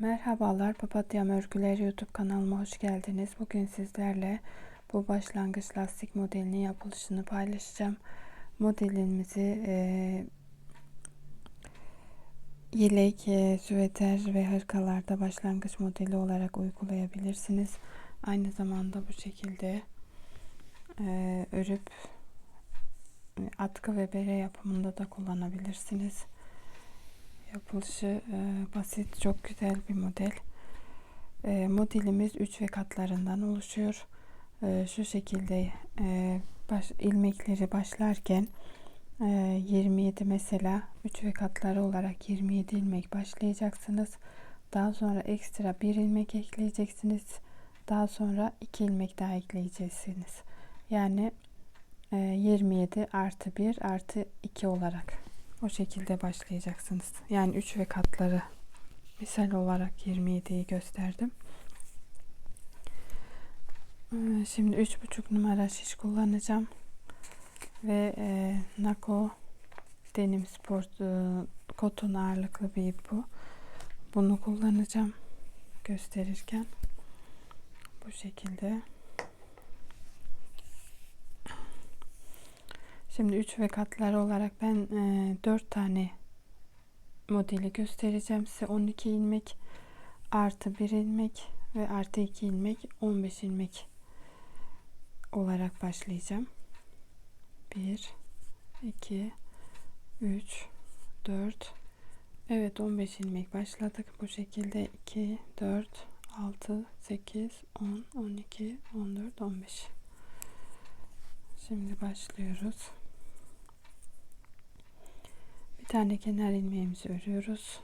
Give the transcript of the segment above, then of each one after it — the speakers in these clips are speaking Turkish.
Merhabalar Papatyam Örgüleri YouTube kanalıma hoş geldiniz. Bugün sizlerle bu başlangıç lastik modelinin yapılışını paylaşacağım. Modelimizi e, yelek, e, süveter ve hırkalarda başlangıç modeli olarak uygulayabilirsiniz. Aynı zamanda bu şekilde e, örüp atkı ve bere yapımında da kullanabilirsiniz. Yapılışı e, basit, çok güzel bir model. E, modelimiz 3 ve katlarından oluşuyor. E, şu şekilde e, baş, ilmekleri başlarken e, 27 mesela 3 ve katları olarak 27 ilmek başlayacaksınız. Daha sonra ekstra bir ilmek ekleyeceksiniz. Daha sonra 2 ilmek daha ekleyeceksiniz. Yani e, 27 artı 1 artı 2 olarak o şekilde başlayacaksınız. Yani 3 ve katları misal olarak 27'yi gösterdim. Ee, şimdi 3,5 numara şiş kullanacağım. Ve e, Nako denim sport e, koton ağırlıklı bir ip bu. Bunu kullanacağım gösterirken. Bu şekilde. Şimdi 3 ve katları olarak ben e, 4 tane modeli göstereceğim size. 12 ilmek artı 1 ilmek ve artı 2 ilmek 15 ilmek olarak başlayacağım. 1 2 3 4 Evet 15 ilmek başladık. Bu şekilde 2 4 6 8 10 12 14 15 Şimdi başlıyoruz tane kenar ilmeğimizi örüyoruz.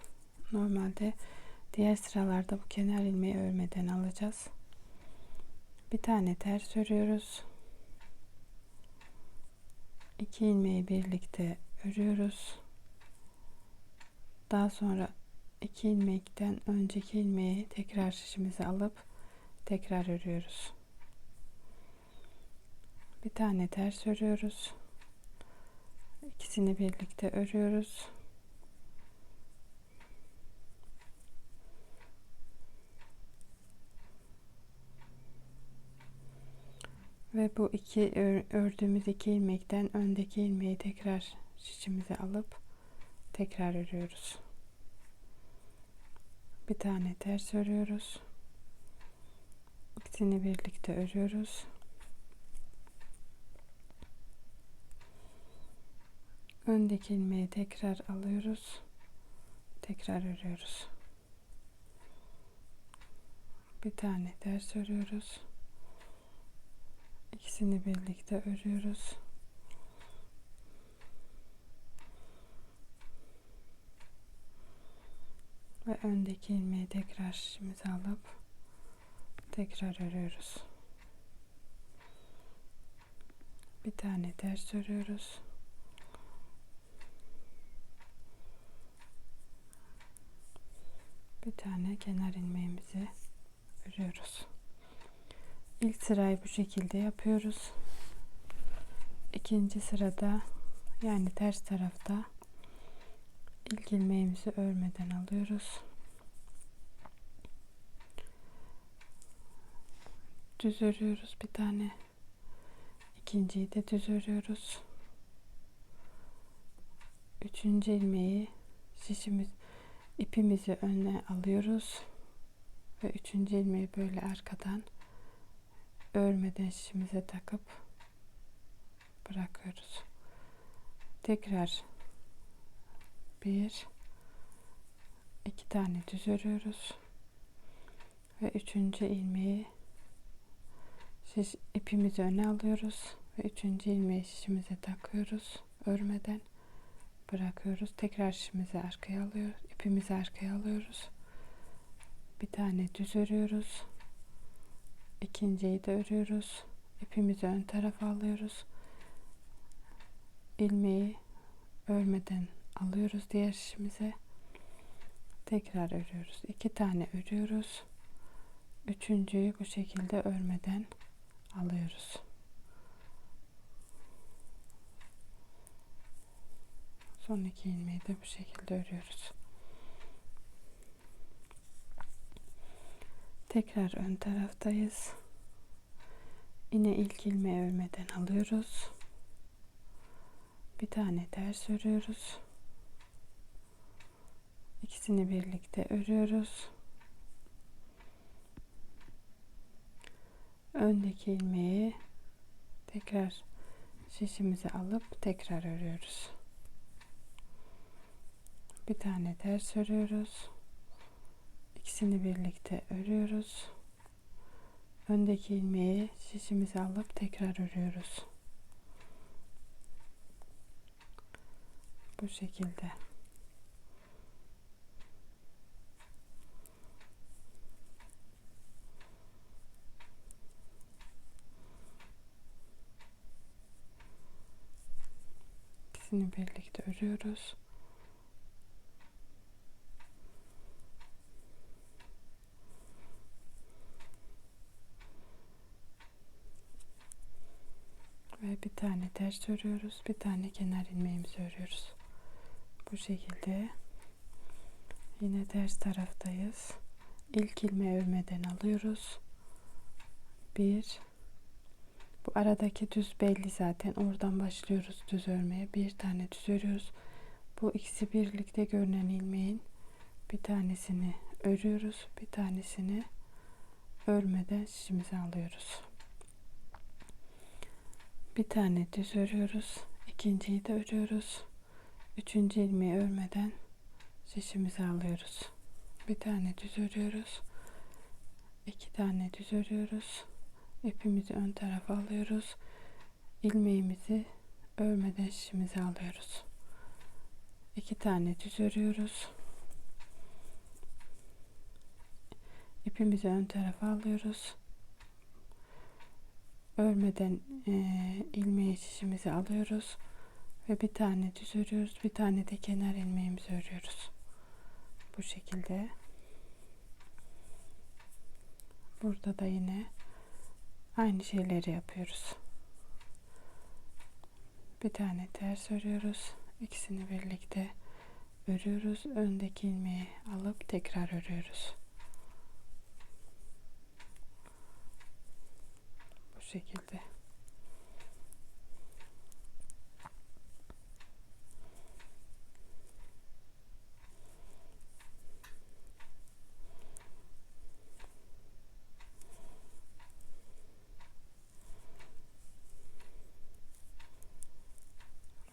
Normalde diğer sıralarda bu kenar ilmeği örmeden alacağız. Bir tane ters örüyoruz. İki ilmeği birlikte örüyoruz. Daha sonra iki ilmekten önceki ilmeği tekrar şişimize alıp tekrar örüyoruz. Bir tane ters örüyoruz ikisini birlikte örüyoruz. Ve bu iki ördüğümüz iki ilmekten öndeki ilmeği tekrar şişimize alıp tekrar örüyoruz. Bir tane ters örüyoruz. İkisini birlikte örüyoruz. Öndeki ilmeği tekrar alıyoruz. Tekrar örüyoruz. Bir tane ters örüyoruz. İkisini birlikte örüyoruz. Ve öndeki ilmeği tekrar şişimize alıp tekrar örüyoruz. Bir tane ters örüyoruz bir tane kenar ilmeğimizi örüyoruz. İlk sırayı bu şekilde yapıyoruz. İkinci sırada yani ters tarafta ilk ilmeğimizi örmeden alıyoruz. Düz örüyoruz bir tane. İkinciyi de düz örüyoruz. Üçüncü ilmeği şişimiz ipimizi öne alıyoruz ve üçüncü ilmeği böyle arkadan örmeden şişimize takıp bırakıyoruz. Tekrar bir iki tane düz örüyoruz ve üçüncü ilmeği şiş, ipimizi öne alıyoruz ve üçüncü ilmeği şişimize takıyoruz örmeden bırakıyoruz. Tekrar şişimizi arkaya alıyoruz. ipimizi arkaya alıyoruz. Bir tane düz örüyoruz. İkinciyi de örüyoruz. İpimizi ön tarafa alıyoruz. ilmeği örmeden alıyoruz diğer şişimize. Tekrar örüyoruz. iki tane örüyoruz. Üçüncüyü bu şekilde örmeden alıyoruz. Son iki ilmeği de bu şekilde örüyoruz. Tekrar ön taraftayız. Yine ilk ilmeği örmeden alıyoruz. Bir tane ters örüyoruz. İkisini birlikte örüyoruz. Öndeki ilmeği tekrar şişimize alıp tekrar örüyoruz. Bir tane ters örüyoruz. İkisini birlikte örüyoruz. Öndeki ilmeği şişimize alıp tekrar örüyoruz. Bu şekilde. İkisini birlikte örüyoruz. Ve bir tane ters örüyoruz. Bir tane kenar ilmeğimizi örüyoruz. Bu şekilde yine ters taraftayız. İlk ilmeği örmeden alıyoruz. Bir bu aradaki düz belli zaten. Oradan başlıyoruz düz örmeye. Bir tane düz örüyoruz. Bu ikisi birlikte görünen ilmeğin bir tanesini örüyoruz. Bir tanesini örmeden şişimize alıyoruz. Bir tane düz örüyoruz. ikinciyi de örüyoruz. Üçüncü ilmeği örmeden şişimizi alıyoruz. Bir tane düz örüyoruz. iki tane düz örüyoruz. İpimizi ön tarafa alıyoruz. ilmeğimizi örmeden şişimizi alıyoruz. iki tane düz örüyoruz. İpimizi ön tarafa alıyoruz örmeden e, ilmeği şişimizi alıyoruz ve bir tane düz örüyoruz bir tane de kenar ilmeğimizi örüyoruz. Bu şekilde. Burada da yine aynı şeyleri yapıyoruz. Bir tane ters örüyoruz. İkisini birlikte örüyoruz. Öndeki ilmeği alıp tekrar örüyoruz şekilde.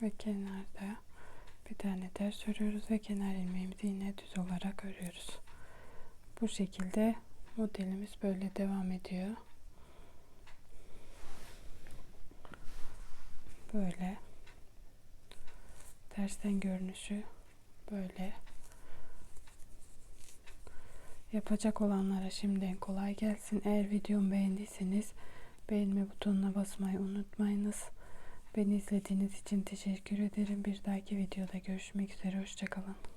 ve kenarda bir tane ters örüyoruz ve kenar ilmeğimizi yine düz olarak örüyoruz. Bu şekilde modelimiz böyle devam ediyor. Böyle. Tersten görünüşü böyle. Yapacak olanlara şimdiden kolay gelsin. Eğer videomu beğendiyseniz beğenme butonuna basmayı unutmayınız. Beni izlediğiniz için teşekkür ederim. Bir dahaki videoda görüşmek üzere. Hoşçakalın.